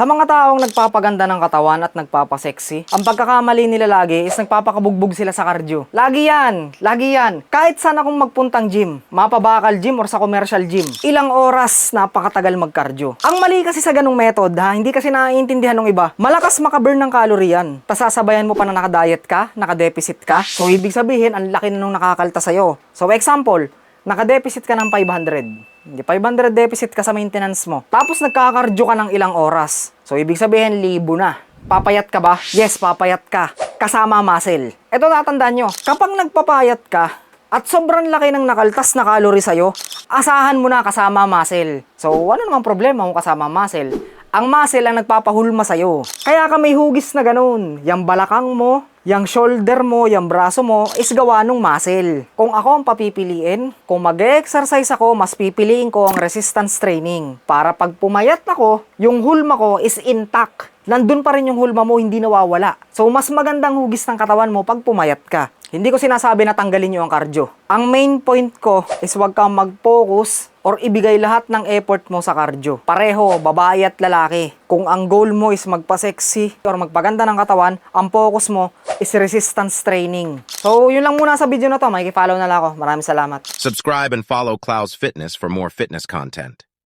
Sa mga taong nagpapaganda ng katawan at nagpapaseksi, ang pagkakamali nila lagi is nagpapakabugbog sila sa cardio. Lagi yan, lagi yan. Kahit saan akong magpuntang gym, mapabakal gym or sa commercial gym, ilang oras napakatagal mag-cardio. Ang mali kasi sa ganung method ha, hindi kasi naiintindihan ng iba, malakas makaburn ng calorie yan. Tas sasabayan mo pa na nakadiet ka, nakadeficit ka, so ibig sabihin, ang laki na nung nakakalta sa'yo. So example, nakadeficit ka ng 500. Hindi, 500 deficit ka sa maintenance mo. Tapos nagkakardio ka ng ilang oras. So, ibig sabihin, libo na. Papayat ka ba? Yes, papayat ka. Kasama muscle. Ito tatandaan nyo, kapag nagpapayat ka, at sobrang laki ng nakaltas na calorie sa'yo, asahan mo na kasama muscle. So, ano namang problema kung kasama muscle? Ang muscle ang nagpapahulma sa'yo. Kaya ka may hugis na ganun. Yang balakang mo, yang shoulder mo, yang braso mo, is gawa ng muscle. Kung ako ang papipiliin, kung mag-exercise ako, mas pipiliin ko ang resistance training. Para pag pumayat ako, yung hulma ko is intact. Nandun pa rin yung hulma mo, hindi nawawala. So, mas magandang hugis ng katawan mo pag pumayat ka. Hindi ko sinasabi na tanggalin nyo ang cardio. Ang main point ko is huwag kang mag-focus or ibigay lahat ng effort mo sa cardio. Pareho, babae at lalaki. Kung ang goal mo is magpa-sexy or magpaganda ng katawan, ang focus mo is resistance training. So, yun lang muna sa video na to. Makikipollow na lang ako. Maraming salamat. Subscribe and follow Clouds Fitness for more fitness content.